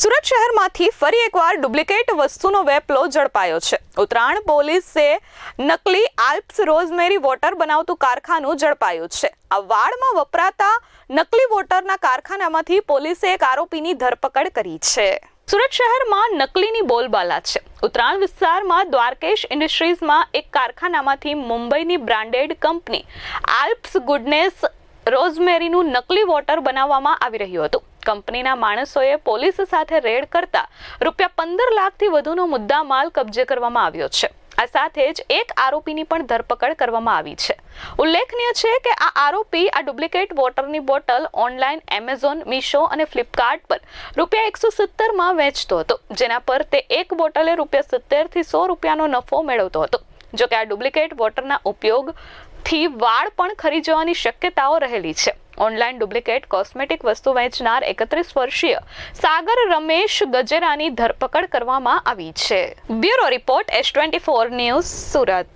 સુરત શહેરમાંથી ફરી એકવાર ડુપ્લિકેટ વસ્તુનો વેપલો ઝડપાયો છે. ઉત્તરાયણ પોલીસે નકલી આલ્પ્સ રોઝમેરી વોટર બનાવતું કારખાનું ઝડપાયું છે. આ વાડમાં વપરાતા નકલી વોટરના કારખાનામાંથી પોલીસે એક આરોપીની ધરપકડ કરી છે. સુરત શહેરમાં નકલીની બોલબાલા છે. ઉત્તરાયણ વિસ્તારમાં દ્વારકેશ ઇન્ડસ્ટ્રીઝમાં એક કારખાનામાંથી મુંબઈની બ્રાન્ડેડ કંપની આલ્પ્સ ગુડનેસ રોઝમેરીનું નકલી વોટર બનાવવામાં આવી રહ્યું હતું. કંપનીના માણસોએ પોલીસ સાથે રેડ કરતા રૂપિયા પંદર લાખથી વધુનો મુદ્દા માલ કબજે કરવામાં આવ્યો છે. આ સાથે જ એક આરોપીની પણ ધરપકડ કરવામાં આવી છે. ઉલ્લેખનીય છે કે આ આરોપી આ ડુપ્લિકેટ વોટરની બોટલ ઓનલાઈન એમેઝોન, મીશો અને ફ્લિપકાર્ટ પર રૂપિયા એકસો સિત્તેરમાં વેચતો હતો. જેના પર તે એક બોટલે રૂપિયા સિત્તેરથી સો રૂપિયાનો નફો મેળવતો હતો. જો કે આ ડુપ્લિકેટ વોટરના ઉપયોગથી વાળ પણ ખરી જવાની શક્યતાઓ રહેલી છે. ઓનલાઈન ડુપ્લિકેટ કોસ્મેટિક વસ્તુ વેચનાર એકત્રીસ વર્ષીય સાગર રમેશ ગજેરાની ધરપકડ કરવામાં આવી છે. Bureau report S twenty four news Surat.